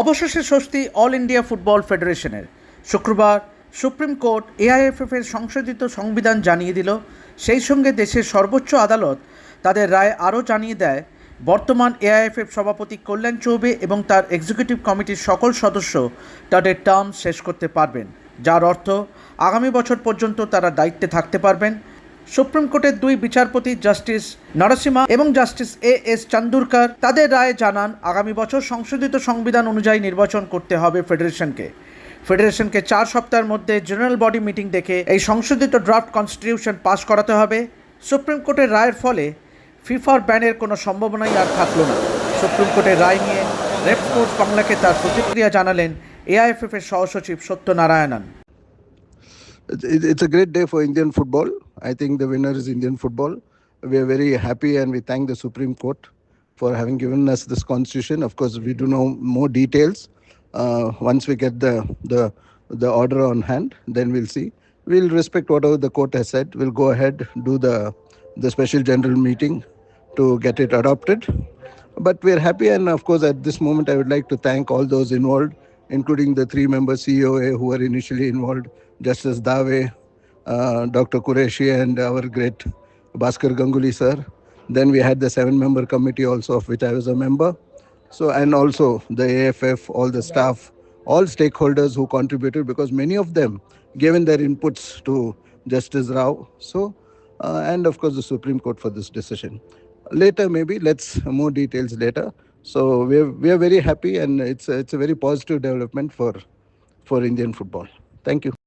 অবশেষে স্বস্তি all India football ফেডারেশনের। শুক্রবার সুপ্রিম কোর্ট এআইএফএফ এর সংশোধিত সংবিধান জানিয়ে দিল, সেই সঙ্গে দেশের সর্বোচ্চ আদালত তাদের রায় আরও জানিয়ে দেয়, বর্তমান এআইএফএফ সভাপতি কল্যাণ চৌবে এবং তার এক্সিকিউটিভ কমিটির সকল সদস্য তাদের টার্ম শেষ করতে পারবেন, যার অর্থ আগামী বছর পর্যন্ত তারা দায়িত্বে থাকতে পারবেন সুপ্রিম কোর্টের দুই বিচারপতি জাস্টিস নরসিমা এবং জাস্টিস এ এস চান্দুরকার তাদের রায়ে জানান, আগামী বছর সংশোধিত সংবিধান অনুযায়ী নির্বাচন করতে হবে ফেডারেশনকে। ফেডারেশনকে চার সপ্তাহের মধ্যে জেনারেল বডি মিটিং ডেকে এই সংশোধিত ড্রাফট কনস্টিটিউশন পাস করাতে হবে। সুপ্রিম কোর্টের রায়ের ফলে ফিফার ব্যানের কোনো সম্ভাবনাই আর থাকল না। সুপ্রিম কোর্টের রায় নিয়ে রেড স্পোর্টস বাংলাকে তার প্রতিক্রিয়া জানালেন এআইএফএফ এর সহসচিব সত্যনারায়ণন। It's a great day for Indian football. I think the winner is Indian football. We are very happy and we thank the Supreme Court for having given us this constitution. Of course, we do know more details. Uh, once we get the, the, the order on hand, then we'll see. We'll respect whatever the court has said. We'll go ahead, do the, the special general meeting to get it adopted. But we're happy, and of course, at this moment, I would like to thank all those involved, including the three member COA who were initially involved Justice Dave, Dr. Qureshi, and our great Bhaskar Ganguly, sir. Then we had the seven member committee, also, of which I was a member. So, and also the AFF, all the staff, all stakeholders who contributed because many of them given their inputs to Justice Rao. So, uh, and of course, the Supreme Court for this decision. Later, maybe let's more details later. So we are, we are very happy, and it's a, it's a very positive development for for Indian football. Thank you.